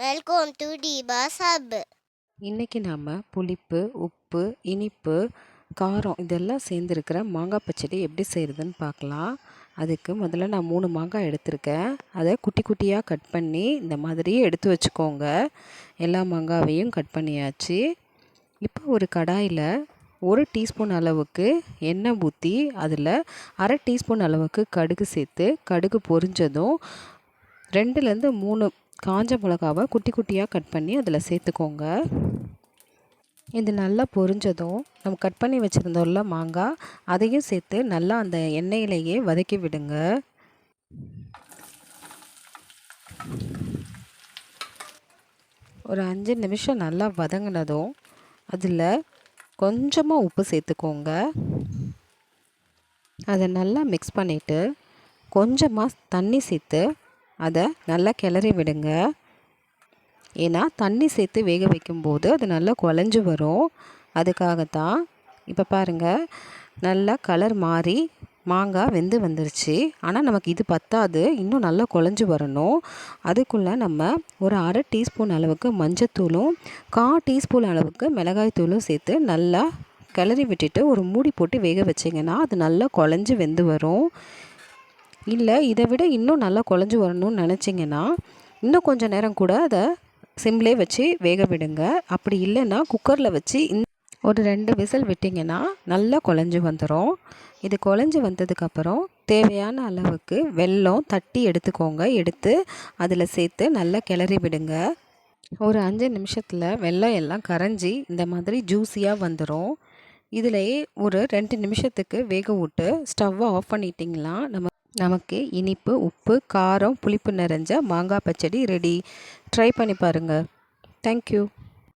Welcome to டிபாஸ் hub இன்றைக்கி நாம் புளிப்பு உப்பு இனிப்பு காரம் இதெல்லாம் சேர்ந்துருக்கிற மாங்காய் பச்சடி எப்படி செய்கிறதுன்னு பார்க்கலாம். அதுக்கு முதல்ல நான் மூணு மாங்காய் எடுத்திருக்கேன். அதை குட்டி குட்டியாக கட் பண்ணி இந்த மாதிரியே எடுத்து வச்சுக்கோங்க. எல்லா மாங்காவையும் கட் பண்ணியாச்சு. இப்போ ஒரு கடாயில் ஒரு டீஸ்பூன் அளவுக்கு எண்ணெய் ஊற்றி அதில் அரை டீஸ்பூன் அளவுக்கு கடுகு சேர்த்து கடுகு பொரிஞ்சதும் ரெண்டுலேருந்து மூணு காஞ்ச மிளகாவை குட்டி குட்டியாக கட் பண்ணி அதில் சேர்த்துக்கோங்க. இது நல்லா பொரிஞ்சதும் நம்ம கட் பண்ணி வச்சுருந்தோம்ல மாங்காய் அதையும் சேர்த்து நல்லா அந்த எண்ணெயிலேயே வதக்கி விடுங்க. ஒரு அஞ்சு நிமிஷம் நல்லா வதங்கினதும் அதில் கொஞ்சமாக உப்பு சேர்த்துக்கோங்க. அதை நல்லா மிக்ஸ் பண்ணிவிட்டு கொஞ்சமாக தண்ணி சேர்த்து அதை நல்லா கிளறி விடுங்க. ஏன்னா தண்ணி சேர்த்து வேக வைக்கும்போது அது நல்லா குழஞ்சி வரும். அதுக்காகத்தான் இப்போ பாருங்கள் நல்லா கலர் மாறி மாங்காய் வெந்து வந்துருச்சு. ஆனால் நமக்கு இது பத்தாது. இன்னும் நல்லா குழஞ்சி வரணும். அதுக்குள்ளே நம்ம ஒரு அரை டீஸ்பூன் அளவுக்கு மஞ்சத்தூளும் கா டீஸ்பூன் அளவுக்கு மிளகாய் தூளும் சேர்த்து நல்லா கிளறி விட்டுட்டு ஒரு மூடி போட்டு வேக வச்சிங்கன்னா அது நல்லா குழஞ்சி வெந்து வரும். இல்லை இதை விட இன்னும் நல்லா குழஞ்சி வரணும்னு நினச்சிங்கன்னா இன்னும் கொஞ்சம் நேரம் கூட அதை சிம்லே வச்சு வேக விடுங்க. அப்படி இல்லைன்னா குக்கரில் வச்சு ஒரு ரெண்டு விசில் விட்டிங்கன்னா நல்லா குழஞ்சி வந்துடும் இது குழஞ்சி வந்ததுக்கப்புறம் தேவையான அளவுக்கு வெல்லம் தட்டி எடுத்துக்கோங்க. எடுத்து அதில் சேர்த்து நல்லா கிளறி விடுங்க. ஒரு அஞ்சு நிமிஷத்தில் வெல்லம் எல்லாம் கரைஞ்சி இந்த மாதிரி ஜூஸியாக வந்துடும் இதிலேயே ஒரு ரெண்டு நிமிஷத்துக்கு வேக விட்டு ஸ்டவ்வை ஆஃப் பண்ணிட்டிங்களா நம்ம நமக்கு இனிப்பு உப்பு காரம் புளிப்பு நிறைஞ்ச மாங்காய் பச்சடி ரெடி ட்ரை பண்ணி பாருங்கள் தேங்க்யூ